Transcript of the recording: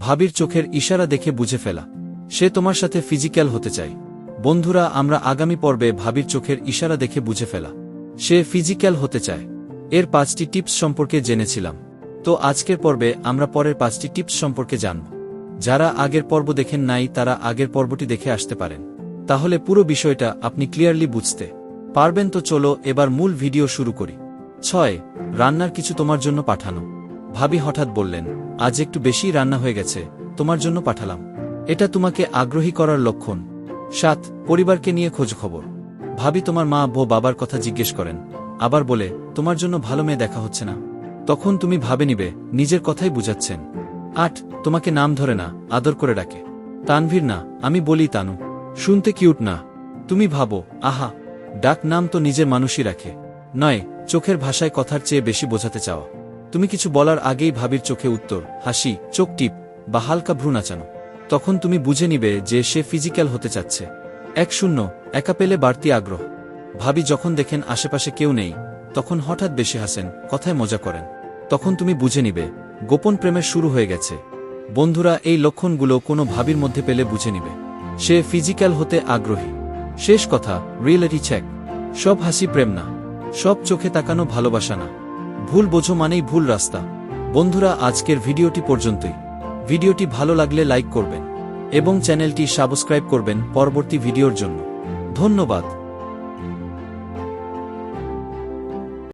ভাবির চোখের ইশারা দেখে বুঝে ফেলা। সে তোমার সাথে ফিজিক্যাল হতে চায়। বন্ধুরা, আমরা আগামী পর্বে ভাবির চোখের ইশারা দেখে বুঝে ফেলা। সে ফিজিক্যাল হতে চায়। এর পাঁচটি টিপস সম্পর্কে জেনেছিলাম। তো আজকের পর্বে আমরা পরের পাঁচটি টিপস সম্পর্কে জানব। যারা আগের পর্ব দেখেন নাই, তারা আগের পর্বটি দেখে আসতে পারেন। তাহলে পুরো বিষয়টা আপনি ক্লিয়ারলি বুঝতে পারবেন। তো চলো এবার মূল ভিডিও শুরু করি। ছয়, রান্নার কিছু তোমার জন্য পাঠানো। ভাবি হঠাৎ বললেন, আজ একটু বেশি রান্না হয়ে গেছে, তোমার জন্য পাঠালাম। এটা তোমাকে আগ্রহী করার লক্ষণ। সাত, পরিবারকে নিয়ে খোঁজ খবর। ভাবি তোমার মা বো বাবার কথা জিজ্ঞেস করেন, আবার বলে, তোমার জন্য ভালো মেয়ে দেখা হচ্ছে না। তখন তুমি ভাবে নিবে, নিজের কথাই বুঝাচ্ছেন। আট, তোমাকে নাম ধরে না, আদর করে ডাকে। তানভীর, না, আমি বলি তানু। শুনতে কিউট না। তুমি ভাবো, আহা, ডাক নাম তো নিজের মানুষই রাখে। নয়, চোখের ভাষায় কথার চেয়ে বেশি বোঝাতে চাওয়া। তুমি কিছু বলার আগেই ভাবির চোখে উত্তর, হাসি, চোখ টিপ, বা হালকা ভ্রু নাচানো তখন তুমি বুঝে নিবে যে সে ফিজিক্যাল হতে চাচ্ছে। এক শূন্য, একা পেলে বাড়তি আগ্রহ। ভাবি যখন দেখেন আশেপাশে কেউ নেই, তখন হঠাৎ বেশি হাসেন, কথায় মজা করেন। তখন তুমি বুঝে নিবে, গোপন প্রেমের শুরু হয়ে গেছে। বন্ধুরা, এই লক্ষণগুলো কোনো ভাবির মধ্যে পেলে বুঝে নিবে। সে ফিজিক্যাল হতে আগ্রহী। শেষ কথা, রিয়েলিটি চেক। সব হাসি প্রেম না। সব চোখে তাকানো ভালোবাসা না। ভুল বোঝো মানেই ভুল রাস্তা। বন্ধুরা, আজকের ভিডিওটি পর্যন্তই। ভিডিওটি ভালো লাগলে লাইক করবেন এবং চ্যানেলটি সাবস্ক্রাইব করবেন পরবর্তী ভিডিওর জন্য। ধন্যবাদ।